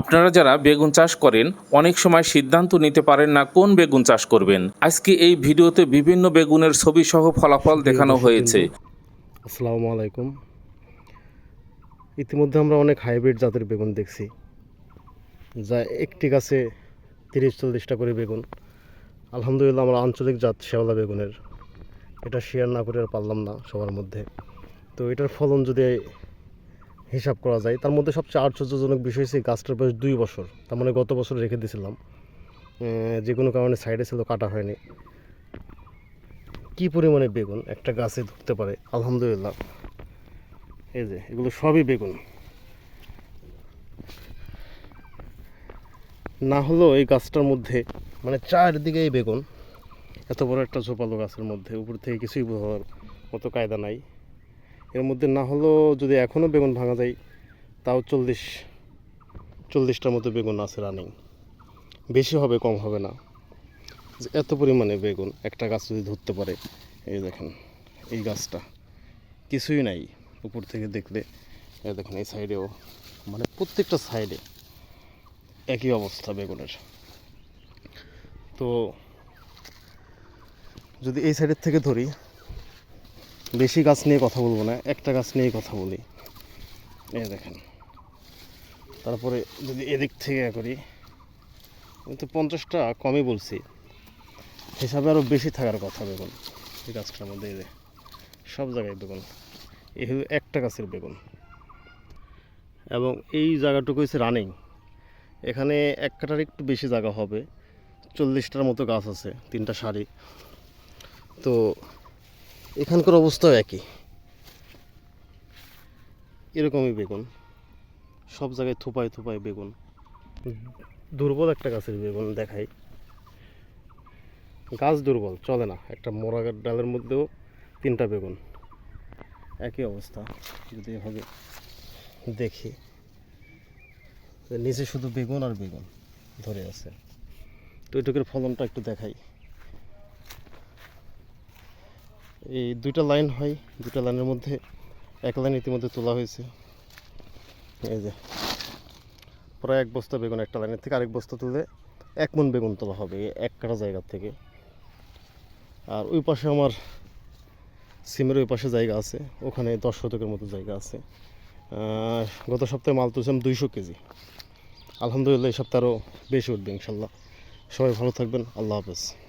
আপনারা যারা বেগুন চাষ করেন, অনেক সময় সিদ্ধান্ত নিতে পারেন না কোন বেগুন চাষ করবেন। আজকে এই ভিডিওতে বিভিন্ন বেগুনের ছবি সহ ফলাফল দেখানো হয়েছে। আসসালামু আলাইকুম। ইতিমধ্যে আমরা অনেক হাইব্রিড জাতের বেগুন দেখছি, যা একটি গাছে তিরিশ চল্লিশটা করে বেগুন। আলহামদুলিল্লাহ আমরা আঞ্চলিক জাত শেওলা বেগুনের। এটা শেয়ার না করে আর পারলাম না সবার মধ্যে। তো এটার ফলন যদি হিসাব করা যায়। তার মধ্যে সবচেয়ে আশ্চর্যজনক বিষয় হচ্ছে গাছটার বয়স দুই বছর। তার মানে গত বছর রেখে দিয়েছিলাম যে কোনো কারণে সাইডে ছিল, কাটা হয়নি। কি পরিমাণে বেগুন? একটা গাছে ধরতে পারে, আলহামদুলিল্লাহ। এই যে, এগুলো সবই বেগুন। না হলেও এই গাছটার মধ্যে মানে চারদিকেই বেগুন। এত বড় একটা ঝোপালো গাছের মধ্যে, উপর থেকে কিছুই বোঝার মতো কায়দা নাই। এর মধ্যে না হলেও যদি এখনও বেগুন ভাঙা যায়, তাও চল্লিশ, চল্লিশটার মতো বেগুন আছে রানিং বেশি হবে, কম হবে না। যে এত পরিমাণে বেগুন একটা গাছ যদি ধরতে পারে, এই দেখেন, এই গাছটা কিছুই নাই উপর থেকে দেখলে। এই দেখেন, এই সাইডেও মানে প্রত্যেকটা সাইডে একই অবস্থা বেগুনের। তো যদি এই সাইডের থেকে ধরি বেশি গাছ নিয়ে কথা বলব না, একটা গাছ নিয়ে কথা বলি। এই দেখেন। তারপরে যদি এদিক থেকে এ করি, আমি তো পঞ্চাশটা কমই বলছি। হিসাবে আরও বেশি থাকার কথা বেগুন, এই গাছটার মধ্যে, এই সব জায়গায় বেগুন। এই একটা গাছের বেগুন। এবং এই জায়গাটুকু হচ্ছে রানিং। এখানে এক কাটার একটু বেশি জায়গা হবে, চল্লিশটার মতো গাছ আছে, তিনটা সারি। তো এখানকার অবস্থাও একই। এরকমই বেগুন। সব জায়গায় থোপায় থোপায় বেগুন। দুর্বল একটা গাছের বেগুন দেখাই। গাছ দুর্বল, চলে না। একটা মোরা ডালের মধ্যেও তিনটা বেগুন। একই অবস্থা, যদি এভাবে দেখি। নিচে শুধু বেগুন আর বেগুন ধরে আছে। তো এটুকুর ফলনটা একটু দেখাই। এই দুইটা লাইন হয়, দুইটা লাইনের মধ্যে, এক লাইন ইতিমধ্যে তোলা হয়েছে। এই যে, প্রায় এক বস্তা বেগুন একটা লাইনের থেকে আরেক বস্তা তুলে এক মন বেগুন তোলা হবে এক কাটা জায়গা থেকে। আর ওই পাশে আমার সিমের ওই পাশে জায়গা আছে, ওখানে দশ শতকের মতো জায়গা আছে। গত সপ্তাহে মাল তুলছিলাম দুইশো কেজি। আলহামদুলিল্লাহ, এই সপ্তাহে আরও বেশি উঠবে ইনশাল্লাহ। সবাই ভালো থাকবেন, আল্লাহ হাফেজ।